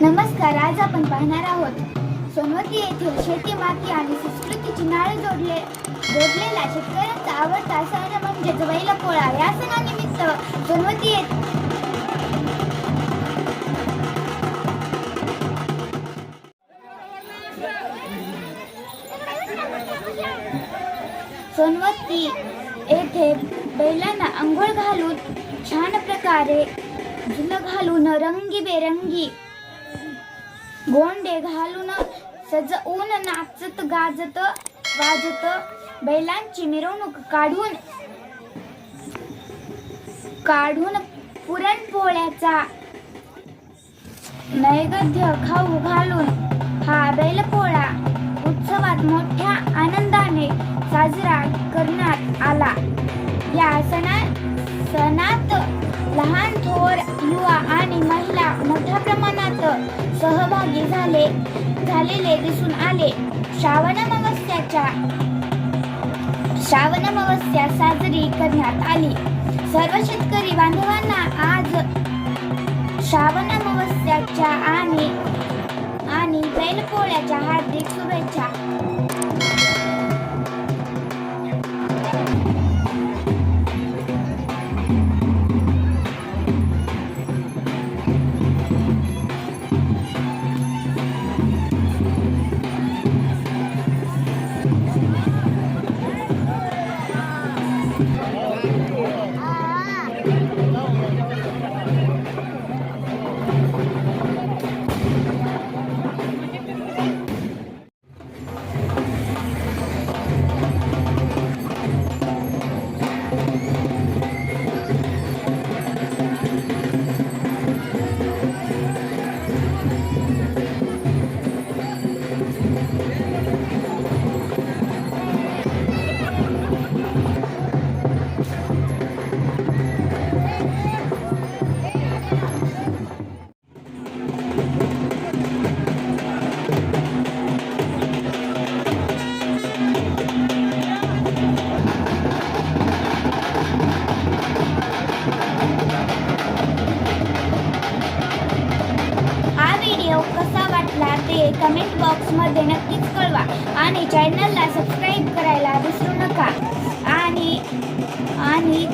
नमस्कार आज आपण पाहणार आहोत. सोनवती येथील शेती माती आणि संस्कृतीची नाळे जोडले जोडलेला शेतकऱ्यांचा आवडता सण म्हणजे बैल पोळा. या सणानिमित्त सोनवती येथे सोनवती येथे बैलांना आंघोळ घालून छान प्रकारे घालून रंगीबेरंगी गोंडे घालून सजवून नाचत गाजत वाजत बैलांची मिरवणूक काढून काढून पुरणपोळ्याचा नैवेद्य खाऊ घालून हा बैलपोळा उत्सवात मोठ्या आनंदाने साजरा करण्यात आला. या सणा सणात लहान थोर युवा मोठ्या प्रमाणात सहभागी झाले झालेले दिसून आले. श्रावण अमावस्याच्या श्रावण अमावस्या साजरी करण्यात आली. सर्व शेतकरी बांधवांना आज श्रावण अमावस्याच्या आणि आणि बैलपोळ्याच्या हार्दिक शुभेच्छा. कमेंट बॉक्समध्ये नक्कीच कळवा. आणि चॅनलला सबस्क्राईब करायला विसरू नका. आणि आणि